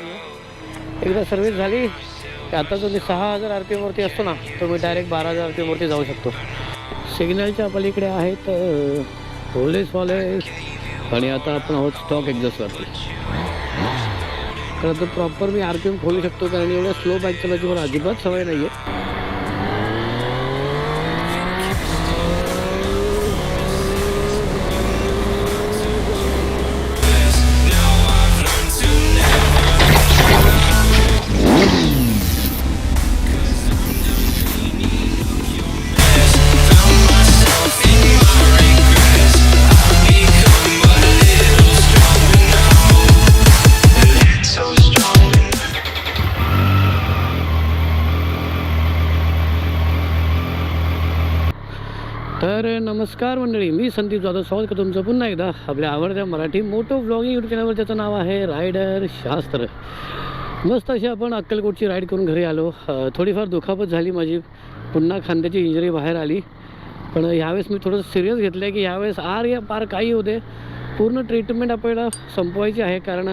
एकदा सर्व्हिस झाली की आता जो मी सहा हजार आर पी एमवरती असतो ना तर मी डायरेक्ट बारा हजार आर पी एमवरती जाऊ शकतो. सिग्नलच्या पलीकडे आहेत पोलीसवाले आणि आता आपण आहोत स्टॉक एक्झॉस्टवरती खरं तर प्रॉपर मी आर पी एम खोलू शकतो कारण एवढ्या स्लो बाईक चालवायची मला अजिबात सवय नाही आहे तर नमस्कार मंडळी मी संदीप जाधव. स्वागत करतो तुमचं पुन्हा एकदा आपल्या आवडत्या मराठी मोटो ब्लॉगिंग यूट्यूब चॅनलवर त्याचं नाव आहे रायडर शास्त्र. मस्त अशी आपण अक्कलकोटची राईड करून घरी आलो. थोडीफार दुखापत झाली माझी. पुन्हा खांद्याची इंजरी बाहेर आली. पण यावेळेस मी थोडंसं सिरियस घेतलं आहे की यावेळेस आर या पार काही होते पूर्ण ट्रीटमेंट आपल्याला संपवायची आहे कारण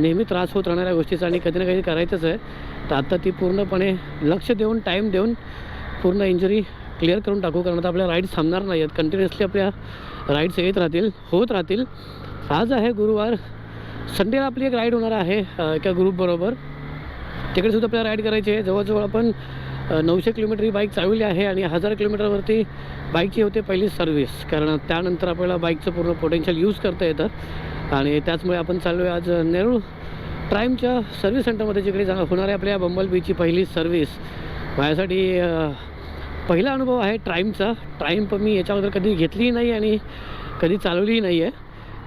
नेहमी त्रास होत राहणाऱ्या गोष्टीचा आणि कधी ना कधी करायचंच आहे. तर आता ती पूर्णपणे लक्ष देऊन टाईम देऊन पूर्ण इंजरी क्लिअर करून टाकू कारण आता आपल्या राईड्स थांबणार नाही आहेत कंटिन्युअसली आपल्या राईड्स येत राहतील होत राहतील. आज आहे गुरुवार. संडेला आपली एक राईड होणार आहे एका ग्रुपबरोबर तिकडे सुद्धा आपल्याला राईड करायची आहे. जवळजवळ आपण नऊशे किलोमीटर ही बाईक चालवली आहे आणि हजार किलोमीटरवरती बाईकची होते पहिली सर्व्हिस कारण त्यानंतर आपल्याला बाईकचं पूर्ण पोटेन्शियल यूज करता येतं. आणि त्याचमुळे आपण चाललो आहे आज नेरूळ प्राईमच्या सर्व्हिस सेंटरमध्ये जिकडे जा होणार आहे आपल्या बंबल बीची पहिली सर्व्हिस माझ्यासाठी पहिला अनुभव आहे ट्राईमचा. ट्राईम पण मी याच्या अगोदर कधी घेतलीही नाही आणि कधी चालवलीही नाही आहे.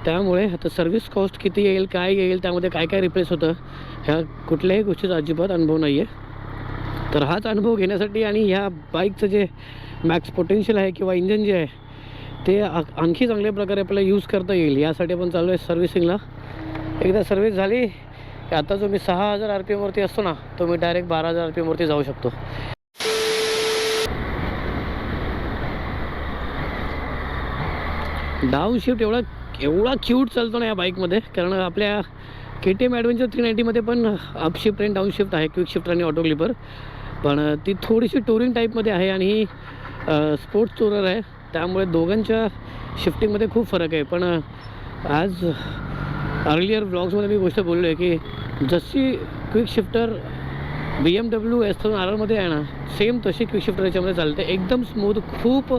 त्यामुळे आता सर्व्हिस कॉस्ट किती येईल काय येईल त्यामध्ये काय काय रिप्लेस होतं ह्या कुठल्याही गोष्टीचा अजिबात अनुभव नाही आहे. तर हाच अनुभव घेण्यासाठी आणि ह्या बाईकचं जे मॅक्स पोटेन्शियल आहे किंवा इंजन जे आहे ते आणखी चांगल्या प्रकारे आपल्याला यूज करता येईल. यासाठी आपण चालू आहे सर्व्हिसिंगला एकदा सर्व्हिस झाली की आता जो मी सहा हजार आर पी एमवरती असतो ना तो मी डायरेक्ट बारा हजार आर पी एमवरती जाऊ शकतो. डाऊन शिफ्ट एवढा एवढा क्यूट चालतो ना या बाईकमध्ये कारण आपल्या K T M adventure three नाईंटीमध्ये पण अपशिफ्ट आणि डाऊन शिफ्ट आहे क्विक शिफ्ट आणि ऑटो क्लिपर पण ती थोडीशी टुरिंग टाईपमध्ये आहे आणि ही स्पोर्ट्स टुरर आहे. त्यामुळे दोघांच्या शिफ्टिंगमध्ये खूप फरक आहे. पण आज अर्लियर ब्लॉग्समध्ये मी गोष्ट बोललो आहे की जशी quick shifter B M W S thousand R आरमध्ये आहे ना सेम तशी क्विक शिफ्टर याच्यामध्ये चालते. एकदम स्मूथ खूप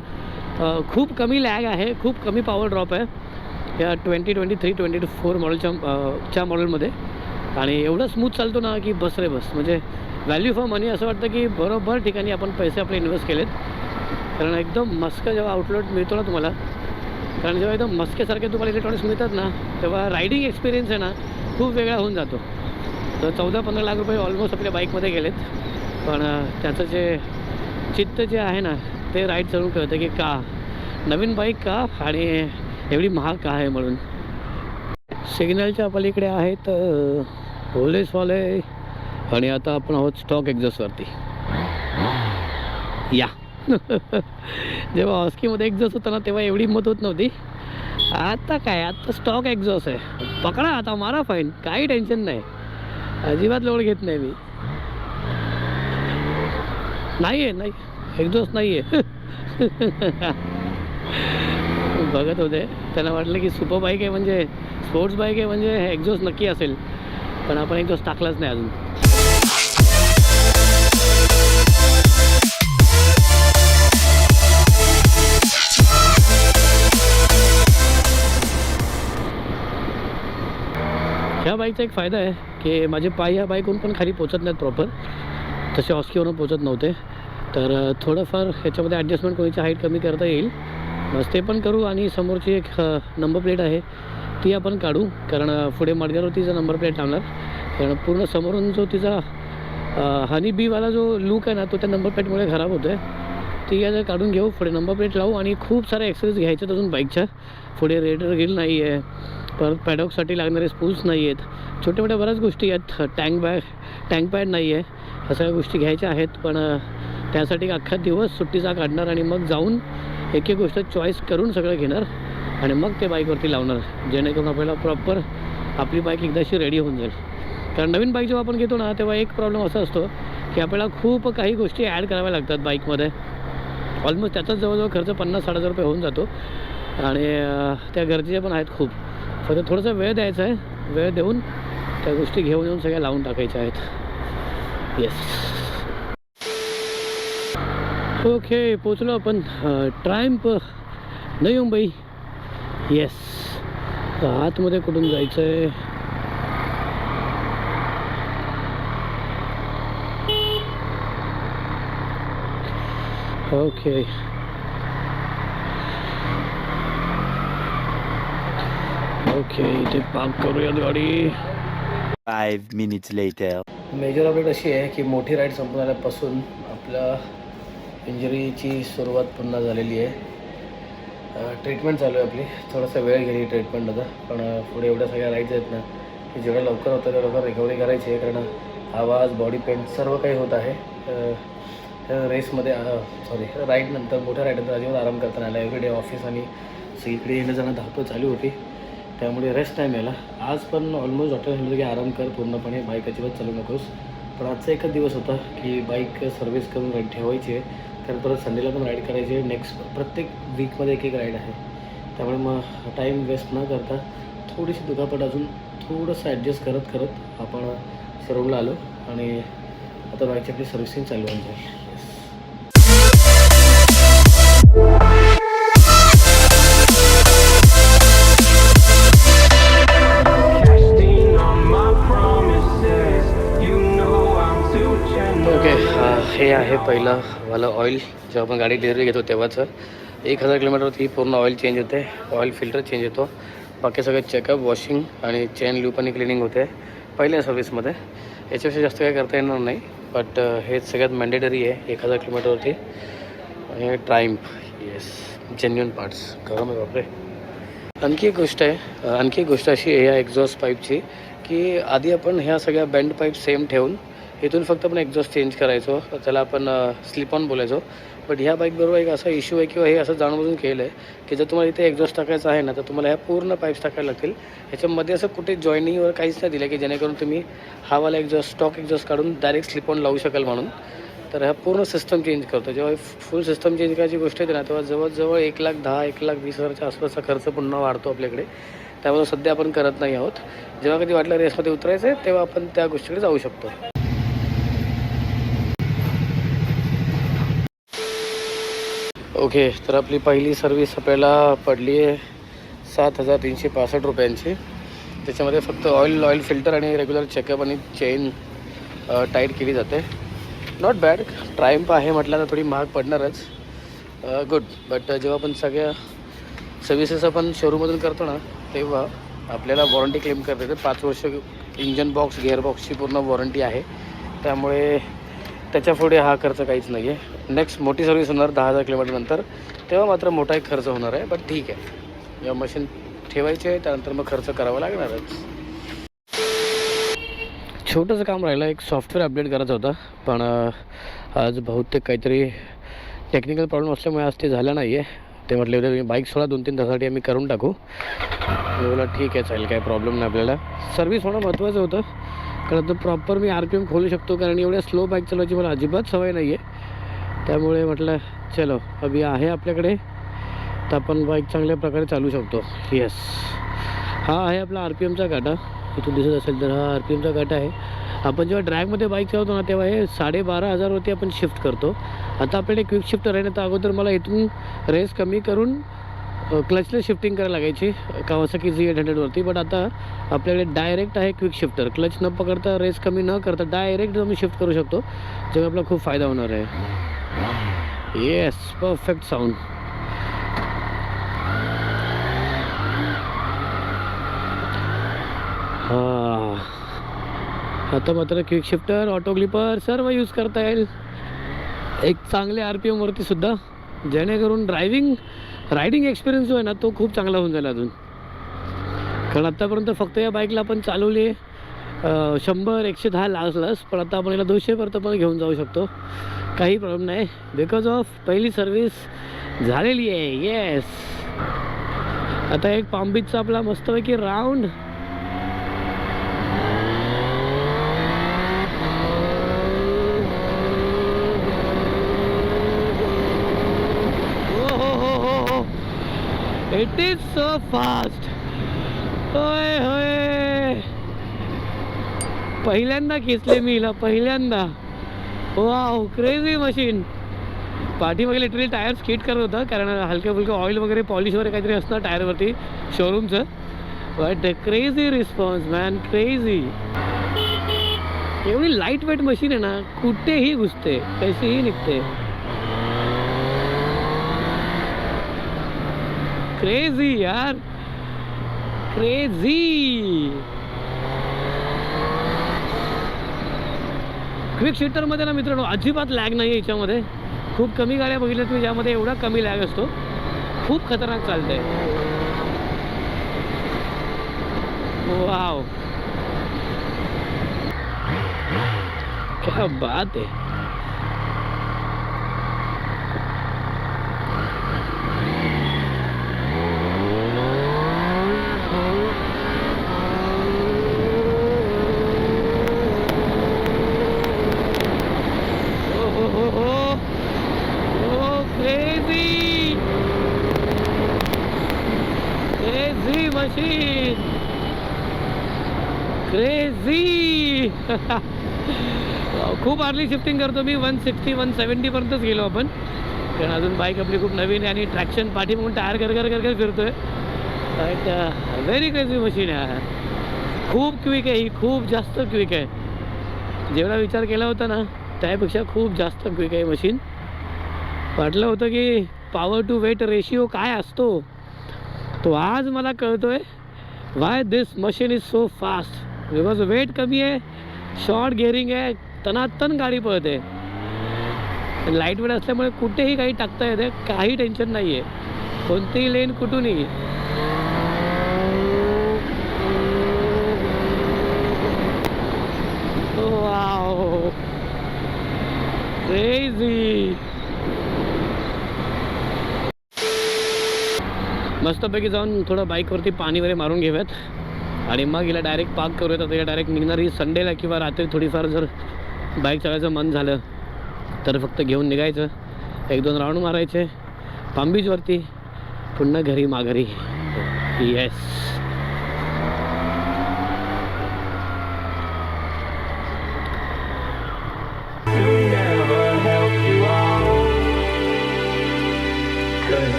खूप कमी लॅग आहे खूप कमी पॉवर ड्रॉप आहे. या twenty twenty three twenty two four मॉडेलच्या च्या मॉडेलमध्ये आणि एवढं स्मूथ चालतो ना की बस रे बस. म्हणजे व्हॅल्यू फॉर मनी असं वाटतं की बरोबर ठिकाणी आपण पैसे आपले इन्व्हेस्ट केलेत. कारण एकदम मस्क जेव्हा आउटलेट मिळतो ना तुम्हाला कारण जेव्हा एकदम मस्केसारखे तुम्हाला इलेक्ट्रॉनिक्स मिळतात ना तेव्हा रायडिंग एक्सपिरियन्स आहे ना खूप वेगळा होऊन जातो. तर चौदा पंधरा लाख रुपये ऑलमोस्ट आपल्या बाईकमध्ये गेलेत. पण त्याचं जे चित्त जे आहे ना ते राईट चालून कळतं की का? नवीन बाईक का? आणि एवढी महाग का आहे म्हणून? सिग्नलच्या पलीकडे आहेत पोलीसवाले आणि आता आपण आहोत स्टॉक एक्झॉस्टवरती या. जेव्हा हॉस्कीमध्ये एक्झॉस्ट होता ना तेव्हा एवढी मत होत नव्हती. आता काय? आता स्टॉक एक्झॉस्ट आहे. पकडा आता मारा फाईन काही टेन्शन नाही. अजिबात लोड घेत नाही मी. नाही आहे नाही. एक्झॉस्ट नाही आहे बघत होते. त्यांना वाटलं की सुपर बाईक आहे म्हणजे स्पोर्ट्स बाईक आहे म्हणजे एक्झॉस्ट नक्की असेल. पण आपण एक्झॉस्ट टाकलाच नाही अजून. ह्या बाईकचा एक फायदा आहे की माझे पाय ह्या बाईकहून पण खाली पोचत नाहीत प्रॉपर तसे ऑस्कीवरून पोचत नव्हते. तर थोडंफार ह्याच्यामध्ये ॲडजस्टमेंट कोणीची हाईट कमी करता येईल. बस ते पण करू आणि समोरची एक नंबर प्लेट आहे. ती आपण काढू. कारण पुढे मडग्यावर तिचा नंबर प्लेट लावणार. कारण पूर्ण समोरून जो तिचा हनी बीवाला जो लूक आहे ना तो त्या नंबर प्लेटमुळे खराब होतो आहे ती आता काढून घेऊ. पुढे नंबर प्लेट लावू आणि खूप सारे ॲक्सेस घ्यायचे अजून बाईकच्या पुढे रेडर गिल नाही आहे. परत पॅडॉकसाठी लागणारे स्पूल्स नाही आहेत. छोट्या मोठ्या बऱ्याच गोष्टी आहेत. टँक बॅग टँक पॅड नाही आहे. ह्या सगळ्या गोष्टी घ्यायच्या आहेत. पण त्यासाठी अख्खा दिवस सुट्टीचा काढणार आणि मग जाऊन एक एक गोष्ट चॉईस करून सगळं घेणार आणि मग ते बाईकवरती लावणार. जेणेकरून आपल्याला प्रॉपर आपली बाईक एकदाशी रेडी होऊन जाईल. कारण नवीन बाईक जेव्हा आपण घेतो ना तेव्हा एक प्रॉब्लेम असा असतो की आपल्याला खूप काही गोष्टी ॲड कराव्या लागतात बाईकमध्ये ऑलमोस्ट त्याचाच जवळजवळ खर्च पन्नास साठ हजार रुपये होऊन जातो. आणि त्या गरजेच्या पण आहेत खूप. फक्त थोडासा वेळ द्यायचा आहे. वेळ देऊन त्या गोष्टी घेऊन येऊन सगळ्या लावून टाकायच्या आहेत. येस ओके पोचलो आपण ट्रायम्प नवी मुंबई येस आतमध्ये कुठून जायचं आहे ओके. ओके इथे पार्क करूयात गाडी. Five minutes later. Major update अशी आहे की मोठी राईड संपून आल्यापासून आपल्या इंजरीची सुरुवात पुन्हा झालेली आहे. ट्रीटमेंट चालू आहे आपली. थोडासा वेळ गेली ट्रीटमेंट आता. पण पुढे एवढ्या सगळ्या राईट्स आहेत ना की जेवढ्या लवकर होतं तेवढं लवकर रिकव्हरी करायची आहे. कारण आवाज बॉडी पेन सर्व काही होत आहे. रेसमध्ये सॉरी राईडनंतर मोठ्या राईडनंतर अजिबात आराम करता आला. एव्हरी डे ऑफिस आणि सगळीकडे येणं जाणं धावपळ चालू होती. त्यामुळे रेस्ट टाईम यायला आज पण ऑलमोस्ट डॉक्टर म्हणलं की आराम कर पूर्णपणे. बाईक अजिबात चालू नकोस. पण आजचा एकच दिवस होता की बाईक सर्व्हिस करून ठेवायची आहे. कारण परत संडेला पण राईड करायची नेक्स्ट प्रत्येक वीकमध्ये एक एक राईड आहे. त्यामुळे मग टाईम वेस्ट न करता थोडीशी दुखापट अजून थोडंसं ॲडजस्ट करत करत आपण शिरोडला आलो. आणि आता बाईकची आपली सर्व्हिसिंग चालू होऊन जाईल आहे पहिलं वाला ऑइल जेव्हा आपण गाडी डिलिव्हरी घेतो तेव्हाचं. एक हजार किलोमीटरवरती पूर्ण ऑइल चेंज होते. ऑइल फिल्टर चेंज होतो. बाकी सगळं चेकअप वॉशिंग आणि चेन लूप आणि क्लिनिंग होते. पहिल्या सर्व्हिसमध्ये याच्यापेक्षा जास्त काही करता येणार नाही. बट हे सगळ्यात मॅन्डेटरी आहे एक हजार किलोमीटरवरती आणि ट्राईम्प येस जेन्युन पार्ट्स गरम आहे बापरे. आणखी एक गोष्ट आहे. आणखी एक गोष्ट अशी आहे या एक्झॉस्ट पाईपची की आधी आपण ह्या सगळ्या बँड पाईप सेम ठेवून इथून फक्त आपण एक्झॉस्ट चेंज करायचो. त्याला आपण स्लिप ऑन बोलायचो. बट ह्या बाईकबरोबर एक असा इश्यू आहे किंवा हे असं जाणून केलं आहे की जर तुम्हाला इथे एक्झॉस्ट टाकायचं आहे ना तर तुम्हाला ह्या पूर्ण पाईप्स टाकायला लागतील. ह्याच्यामध्ये असं कुठे जॉईनिंगवर काहीच नाही दिलं की जेणेकरून तुम्ही हा वाला एक्झॉस्ट स्टॉक एक्झॉस्ट काढून डायरेक्ट स्लिप ऑन लावू शकाल म्हणून. तर ह्या पूर्ण सिस्टम चेंज करतो. जेव्हा फुल सिस्टम चेंज करायची गोष्ट येते ना तेव्हा जवळजवळ एक लाख दहा एक लाख वीस हजारच्या आसपासचा खर्च पुन्हा वाढतो आपल्याकडे. त्यामुळे सध्या आपण करत नाही आहोत. जेव्हा कधी वाटलं रेसमध्ये उतरायचं आहे तेव्हा आपण त्या गोष्टीकडे जाऊ शकतो. ओके तर आपली पहिली सर्विस आपल्याला पडली आहे सात हजार तीनशे पासष्ट रुपयांची. त्याच्यामध्ये फक्त ऑइल ऑइल फिल्टर आणि रेग्युलर चेकअप आणि चेन टाईट केली जाते. नॉट बॅड ट्रायम्प आहे म्हटलं तर थोडी महाग पडणारच. गुड बट जेव्हा आपण सगळ्या सर्व्हिसेस आपण शोरूममधून करतो ना तेव्हा आपल्याला वॉरंटी क्लेम करता येते. पाच वर्ष इंजन बॉक्स गिअर बॉक्सची पूर्ण वॉरंटी आहे. त्यामुळे त्याच्या पुढे हा खर्च काहीच नाही आहे नेक्स्ट मोठी सर्व्हिस होणार दहा हजार किलोमीटरनंतर तेव्हा मात्र मोठा एक खर्च होणार आहे बट ठीक आहे. या मशीन ठेवायचे आहे त्यानंतर मग खर्च करावा लागणारच. छोटंसं काम राहिलं एक सॉफ्टवेअर अपडेट करायचा होता. पण आज बहुतेक काहीतरी टेक्निकल प्रॉब्लेम असल्यामुळे आज ते झालं नाही आहे ते म्हटले होते तुम्ही बाईक सोडा दोन तीन तासासाठी आम्ही करून टाकू. बोला ठीक आहे चालेल काही प्रॉब्लेम नाही आपल्याला. सर्व्हिस होणं महत्त्वाचं होतं. कारण तर प्रॉपर मी आर पी एम खोलू शकतो कारण एवढ्या स्लो बाईक चालवायची मला अजिबात सवय नाही आहे त्यामुळे म्हटलं चलो अभि आहे आपल्याकडे. तर आपण बाईक चांगल्या प्रकारे चालू शकतो. येस हा आहे आपला आर पी एमचा काटा. इथून दिसत असेल तर हा आर पी एमचा काटा आहे. आपण जेव्हा ड्रॅगमध्ये बाईक चालवतो ना तेव्हा हे साडेबारा हजारवरती आपण शिफ्ट करतो. आता आपल्याकडे क्विक शिफ्टर आहे ना तर अगोदर मला इथून रेस कमी करून क्लचला शिफ्टिंग करायला लागायची. कावासाकी झी एट हंड्रेडवरती बट आता आपल्याकडे डायरेक्ट आहे क्विक शिफ्टर क्लच न पकडता रेस कमी न करता डायरेक्ट आम्ही शिफ्ट करू शकतो. ज्यामुळे आपला खूप फायदा होणार आहे. येस परफेक्ट साऊंड हां. आता मात्र क्विक शिफ्टर ऑटो ग्लिपर सर्व यूज करता येईल. एक चांगले आर पी एमवरती सुद्धा. जेणेकरून ड्रायव्हिंग रायडिंग एक्सपिरियन्स जो आहे ना तो खूप चांगला होऊन जाईल अजून. कारण आत्तापर्यंत फक्त या बाईकला आपण चालवली आहे शंभर एकशे दहा लास्ट पण आता आपण याला दोनशेपर्यंत पण घेऊन जाऊ शकतो. काही प्रॉब्लेम नाही. बिकॉज ऑफ पहिली सर्विस झालेली आहे. येस आता एक पामबीचचा आपला मस्तपैकी round it is so fast होय होय पहिल्यांदा खेचले मी हिला पहिल्यांदा. वाव क्रेझी मशीन पाठीमागे लिटरली टायर स्किट करत होतं कारण हलक्या फुलकं ऑइल वगैरे पॉलिश वगैरे काहीतरी असतं टायरवरती शोरूमचं but crazy response man crazy एवढी लाइट वेट मशीन आहे ना कुठेही घुसते कशीही निघते. क्रेझी यार. क्रेझी क्विक शूटरमध्ये ना मित्रांनो अजिबात लॅग नाही आहे याच्यामध्ये. खूप कमी गाड्या बघितल्यात तुम्ही ज्यामध्ये एवढा कमी लॅग असतो. खूप खतरनाक चालतंय. वाव क्या बात आहे. Machine crazy Crazy! खूप अर्ली शिफ्टिंग करतो मी. वन सिक्स्टी वन सेवन्टीपर्यंतच गेलो आपण. कारण अजून बाईक आपली खूप नवीन आहे आणि ट्रॅक्शन पाठी म्हणून टायर कर कर कर फिरतो आहे बट व्हेरी क्रेझी मशीन आहे. खूप क्विक आहे ही. खूप जास्त क्विक आहे. जेवढा विचार केला होता ना त्यापेक्षा खूप जास्त क्विक आहे मशीन वाटलं होतं की पॉवर टू वेट रेशिओ काय असतो? तो आज मला कळतोय why this machine is so fast because weight कमी आहे शॉर्ट गेअरिंग आहे तनातन गाडी पळते. लाइट वेट असल्यामुळे कुठेही काही टाकता येते काही टेन्शन नाही आहे कोणतीही लेन कुठूनही. Oh, वाव मस्तपैकी जाऊन थोडं बाईकवरती पाणी वगैरे मारून घेऊयात. आणि मग हिला डायरेक्ट पार्क करूयात. आता डायरेक्ट निघणार ही संडेला किंवा रात्री थोडीफार जर बाईक चालायचं मन झालं तर फक्त घेऊन निघायचं. एक दोन राऊंड मारायचे. पामबीचवरती पुन्हा घरी माघारी. येस